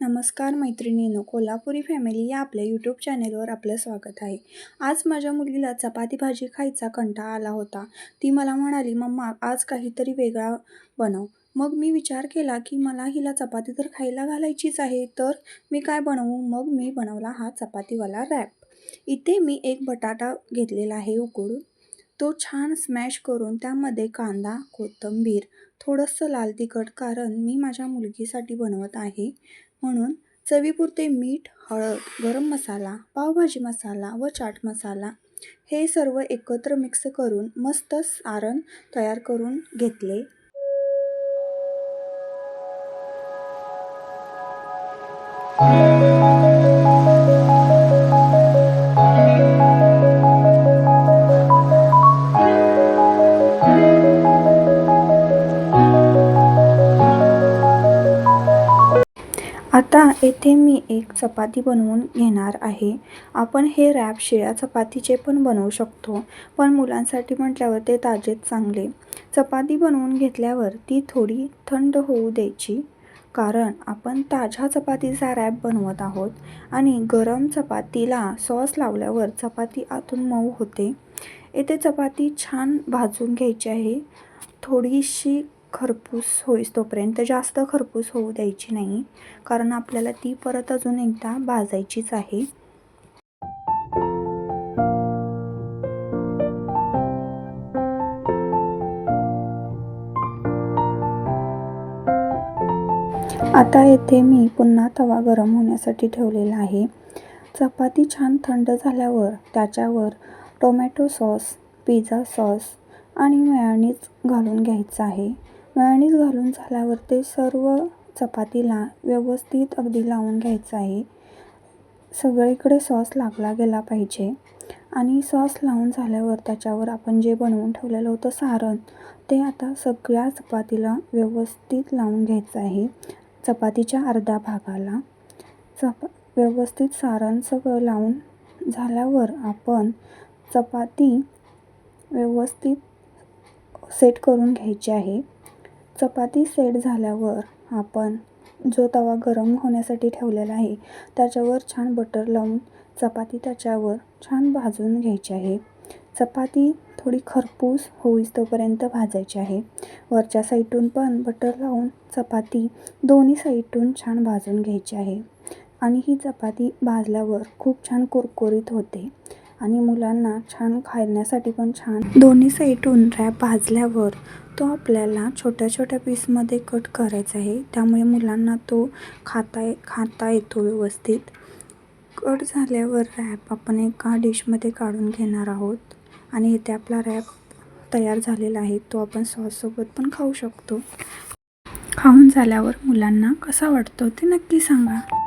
नमस्कार मैत्रिणींनो कोल्हापुरी फॅमिली या आपल्या यूट्यूब चॅनेलवर आपलं स्वागत आहे. आज माझ्या मुलीला चपाती भाजी खायचा कंटाळा आला होता. ती मला म्हणाली मम्मा आज काहीतरी वेगळा बनव. मग मी विचार केला की मला हिला चपाती तर खायला घालायचीच आहे तर मी काय बनवू? मग मी बनवला हा चपातीवाला रॅप इथे मी एक बटाटा घेतलेला आहे उकडून. तो छान स्मॅश करून त्यामध्ये कांदा कोथिंबीर थोडंसं लाल तिखट कारण मी माझ्या मुलगीसाठी बनवत आहे. म्हणून चवीपुरते मीठ हळद गरम मसाला पावभाजी मसाला व चाट मसाला हे सर्व एकत्र मिक्स करून मस्त सारण तयार करून घेतले. आता येथे मी एक चपाती बनवून घेणार आहे. आपण हे रॅप शिळ्या चपातीचे पण बनवू शकतो. पण मुलांसाठी म्हटल्यावर ते ताजेच चांगले. चपाती बनवून घेतल्यावर ती थोडी थंड होऊ द्यायची. कारण आपण ताज्या चपातीचा रॅप बनवत आहोत आणि गरम चपातीला सॉस लावल्यावर चपाती आतून मऊ होते. येथे चपाती छान भाजून घ्यायची आहे. थोडीशी खरपूस होईस तोपर्यंत जास्त खरपूस होऊ द्यायची नाही. कारण आपल्याला ती परत अजून एकदा भाजायचीच आहे. आता येथे मी पुन्हा तवा गरम होण्यासाठी ठेवलेला आहे. चपाती छान थंड झाल्यावर त्याच्यावर टोमॅटो सॉस पिझ्झा सॉस आणि मेयोनीज घालून घ्यायचं आहे. मेयोनीज घालून झाल्यावर ते सर्व चपातीला व्यवस्थित अगदी लावून घ्यायचं आहे. सगळीकडे सॉस लागला गेला पाहिजे. आणि सॉस लावून झाल्यावर त्याच्यावर आपण जे बनवून ठेवलेलं होतं सारण ते आता सगळ्या चपातीला व्यवस्थित लावून घ्यायचं आहे. चपातीच्या अर्धा भागाला चपा व्यवस्थित सारण सगळं लावून झाल्यावर आपण चपाती व्यवस्थित सेट करून घ्यायची आहे. चपाती सेट झाल्यावर आपण जो तवा गरम होण्यासाठी ठेवलेला आहे त्याच्यावर छान बटर लावून चपाती त्याच्यावर छान भाजून घ्यायची आहे. चपाती थोडी खरपूस होईस तोपर्यंत भाजायची आहे. वरच्या साईडून पण बटर लावून चपाती दोन्ही साईडून छान भाजून घ्यायची आहे. आणि ही चपाती भाजल्यावर खूप छान कुरकुरीत होते. आणि मुलांना छान खाण्यासाठी पण छान. दोन्ही साईडून रॅप भाजल्यावर तो आपल्याला छोट्या छोट्या पीसमध्ये कट करायचा आहे. त्यामुळे मुलांना तो खाता खाता येतो व्यवस्थित. कट झाल्यावर रॅप आपण एका डिशमध्ये काढून घेणार आहोत. आणि इथे आपला रॅप तयार झालेला आहे. तो आपण सॉससोबत पण खाऊ शकतो. खाऊन झाल्यावर मुलांना कसा वाटतो ते नक्की सांगा.